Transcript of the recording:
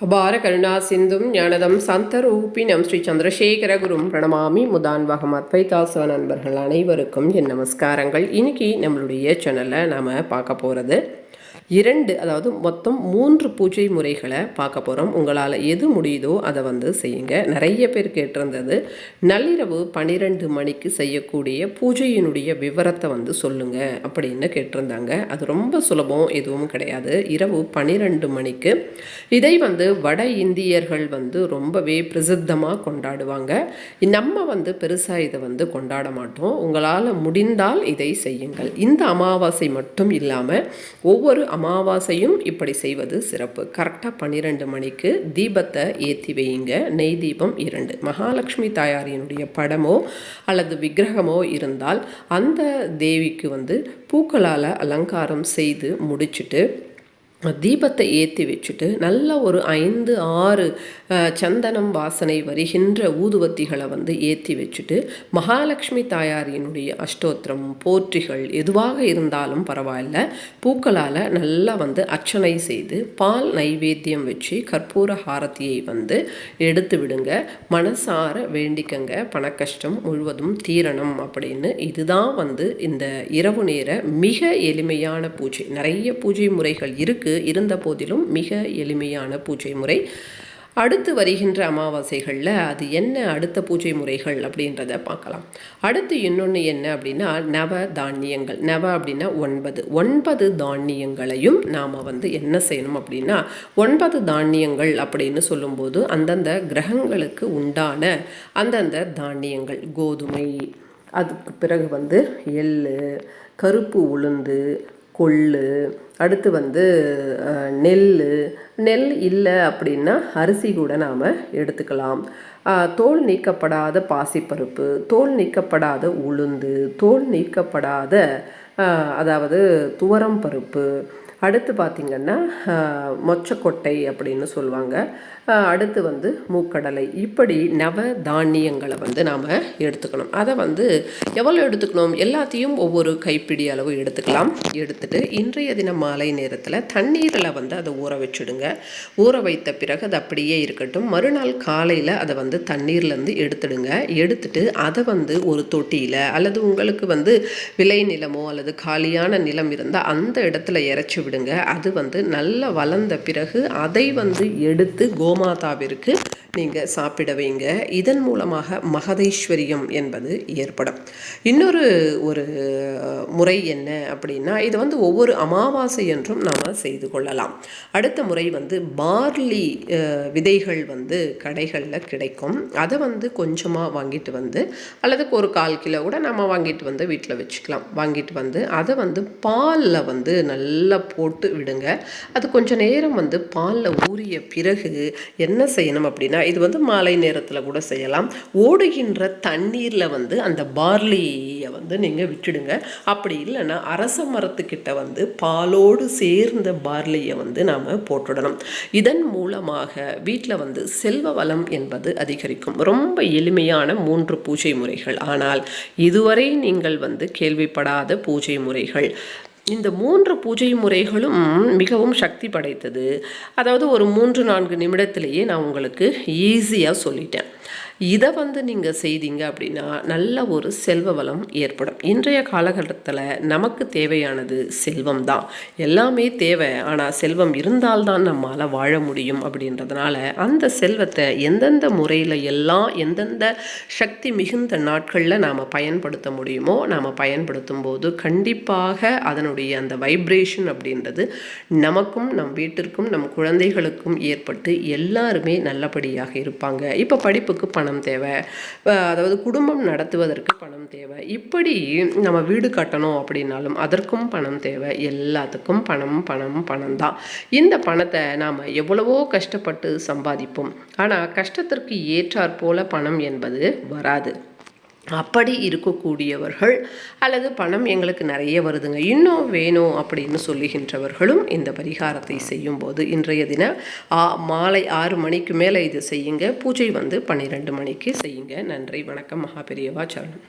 அபார கருணா சிந்தும் ஞானதம் சந்தரூபினம் ஸ்ரீ சந்திரசேகர குரும் பிரணமாமி முதான்வகம் அத்வைதாசவ நண்பர்கள் அனைவருக்கும் என் நமஸ்காரங்கள். இன்னைக்கு நம்மளுடைய சேனலில் நாம் பார்க்க போகிறது இரண்டு அதாவது மொத்தம் மூன்று பூஜை முறைகளை பார்க்க போகிறோம் உங்களால் எது முடியுதோ அதை வந்து செய்யுங்க. நிறைய பேர் கேட்டிருந்தது நள்ளிரவு பன்னிரெண்டு மணிக்கு செய்யக்கூடிய பூஜையினுடைய விவரத்தை வந்து சொல்லுங்க அப்படின்னு கேட்டிருந்தாங்க. அது ரொம்ப சுலபம் எதுவும் கிடையாது. இரவு பன்னிரெண்டு மணிக்கு. இதை வந்து வட இந்தியர்கள் வந்து ரொம்பவே பிரசித்தமாக கொண்டாடுவாங்க. நம்ம வந்து பெருசாக இதை வந்து கொண்டாட மாட்டோம். உங்களால் முடிந்தால் இதை செய்யுங்கள். இந்த அமாவாசை மட்டும் இல்லாமல் ஒவ்வொரு அமாவாசையும் இப்படி செய்வது சிறப்பு. கரெக்டாக பன்னிரெண்டு மணிக்கு தீபத்தை ஏற்றி வையுங்க. நெய் தீபம் இரண்டு. மகாலட்சுமி தாயாரினுடைய படமோ அல்லது விக்கிரகமோ இருந்தால் அந்த தேவிக்கு வந்து பூக்களால் அலங்காரம் செய்து முடிச்சுட்டு தீபத்தை ஏற்றி வச்சுட்டு நல்ல ஒரு ஐந்து ஆறு சந்தனம் வாசனை வருகின்ற ஊதுவத்திகளை வந்து ஏற்றி வச்சுட்டு மகாலட்சுமி தாயாரியினுடைய அஷ்டோத்திரம் போற்றிகள் எதுவாக இருந்தாலும் பரவாயில்ல. பூக்களால் நல்லா வந்து அர்ச்சனை செய்து பால் நைவேத்தியம் வச்சு கற்பூர ஹாரத்தியை வந்து எடுத்து விடுங்க. மனசார வேண்டிக்கங்க. பணக்கஷ்டம் முழுவதும் தீரணும் அப்படின்னு. இதுதான் வந்து இந்த இரவு நேர மிக எளிமையான பூஜை. நிறைய பூஜை முறைகள் இருக்குது இருந்த போதிலும் மிக எளிமையான பூஜை முறை. அடுத்து வருகின்ற அமாவாசைகளில் அது என்ன அடுத்த பூஜை முறைகள் அப்படின்றத பார்க்கலாம். அடுத்து இன்னொன்று என்ன அப்படின்னா நவ தானியங்கள். நவ அப்படின்னா ஒன்பது. ஒன்பது தானியங்களையும் நாம் வந்து என்ன செய்யணும் அப்படின்னா ஒன்பது தானியங்கள் அப்படின்னு சொல்லும்போது அந்தந்த கிரகங்களுக்கு உண்டான அந்தந்த தானியங்கள். கோதுமை அதுக்கு பிறகு வந்து எள் கருப்பு உளுந்து கொள்ளு அடுத்து வந்து நெல் நெல் இல்லை அப்படின்னா அரிசி கூட நாம் எடுத்துக்கலாம். தோல் நீக்கப்படாத பாசிப்பருப்பு தோல் நீக்கப்படாத உளுந்து தோல் நீக்கப்படாத அதாவது துவரம் பருப்பு அடுத்து பார்த்திங்கன்னா மொச்சக்கொட்டை அப்படின்னு சொல்லுவாங்க. அடுத்து வந்து மூக்கடலை. இப்படி நவ தானியங்களை வந்து நாம் எடுத்துக்கணும். அதை வந்து எவ்வளோ எடுத்துக்கணும்? எல்லாத்தையும் ஒவ்வொரு கைப்பிடி அளவு எடுத்துக்கலாம். எடுத்துட்டு இன்றைய தினம் மாலை நேரத்தில் தண்ணீரில் வந்து அதை ஊற வச்சுடுங்க. ஊற வைத்த பிறகு அது அப்படியே இருக்கட்டும். மறுநாள் காலையில் அதை வந்து தண்ணீர்லேருந்து எடுத்துடுங்க. எடுத்துட்டு அதை வந்து ஒரு தொட்டியில் அல்லது உங்களுக்கு வந்து விளை நிலமோ அல்லது காலியான நிலம் இருந்தால் அந்த இடத்துல இறச்சி விடுங்க. அது வந்து நல்லா வளர்ந்த பிறகு அதை வந்து எடுத்து கோமாதாவிற்கு நீங்கள் சாப்பிட வைங்க. இதன் மூலமாக மகதேஸ்வரியம் என்பது ஏற்படும். இன்னொரு ஒரு முறை என்ன அப்படின்னா இது வந்து ஒவ்வொரு அமாவாசை என்றும் நாம் செய்து கொள்ளலாம். அடுத்த முறை வந்து பார்லி விதைகள் வந்து கடைகளில் கிடைக்கும். அதை வந்து கொஞ்சமாக வாங்கிட்டு வந்து அல்லது ஒரு கால் கிலோ கூட நம்ம வாங்கிட்டு வந்து வீட்டில் வச்சுக்கலாம். வாங்கிட்டு வந்து அதை வந்து பாலில் வந்து நல்லா போட்டு விடுங்க. அது கொஞ்சம் நேரம் வந்து பாலில் ஊறிய பிறகு என்ன செய்யணும் அப்படின்னா இது வந்து மாலை நேரத்தில் கூட செய்யலாம். ஓடுகின்ற தண்ணீரில் வந்து அந்த பார்லியை வந்து நீங்கள் விட்டுடுங்க. அப்படி இல்லைன்னா அரச மரத்துக்கிட்ட வந்து பாலோடு சேர்ந்த பார்லியை வந்து நாம் போட்டுடணும். இதன் மூலமாக வீட்டில் வந்து செல்வ வளம் என்பது அதிகரிக்கும். ரொம்ப எளிமையான மூன்று பூஜை முறைகள். ஆனால் இதுவரை நீங்கள் வந்து கேள்விப்படாத பூஜை முறைகள். இந்த மூன்று பூஜை முறைகளும் மிகவும் சக்தி படைத்தது. அதாவது ஒரு மூன்று நான்கு நிமிடத்திலேயே நான் உங்களுக்கு ஈஸியாக சொல்லிட்டேன். இதை வந்து நீங்கள் செய்தீங்க அப்படின்னா நல்ல ஒரு செல்வ வளம் ஏற்படும். இன்றைய காலகட்டத்தில் நமக்கு தேவையானது செல்வம் தான். எல்லாமே தேவை. ஆனால் செல்வம் இருந்தால்தான் நம்மளால் வாழ முடியும் அப்படின்றதுனால அந்த செல்வத்தை எந்தெந்த முறையில் எல்லாம் எந்தெந்த சக்தி மிகுந்த நாட்களில் நாம் பயன்படுத்த முடியுமோ நாம் பயன்படுத்தும் போது கண்டிப்பாக அதனுடைய அந்த வைப்ரேஷன் அப்படின்றது நமக்கும் நம் வீட்டிற்கும் நம் குழந்தைகளுக்கும் ஏற்பட்டு எல்லாருமே நல்லபடியாக இருப்பாங்க. இப்போ படிப்புக்கு பணம் தேவை. அதாவது குடும்பம் நடத்துவதற்கு பணம் தேவை. இப்படி நம்ம வீடு கட்டணும் அப்படின்னாலும் அதற்கும் பணம் தேவை. எல்லாத்துக்கும் பணம் பணம் பணம் தான். இந்த பணத்தை நாம் எவ்வளவோ கஷ்டப்பட்டு சம்பாதிப்போம். ஆனால் கஷ்டத்திற்கு ஏற்றாற்போல பணம் என்பது வராது. அப்படி இருக்கக்கூடியவர்கள் அல்லது பணம் எங்களுக்கு நிறைய வருதுங்க இன்னும் வேணும் அப்படின்னு சொல்லுகின்றவர்களும் இந்த பரிகாரத்தை செய்யும்போது இன்றைய தினம் மாலை ஆறு மணிக்கு மேலே இது செய்யுங்க பூஜை வந்து பன்னிரெண்டு மணிக்கு செய்யுங்க. நன்றி வணக்கம் மகாபெரியவா சரணம்.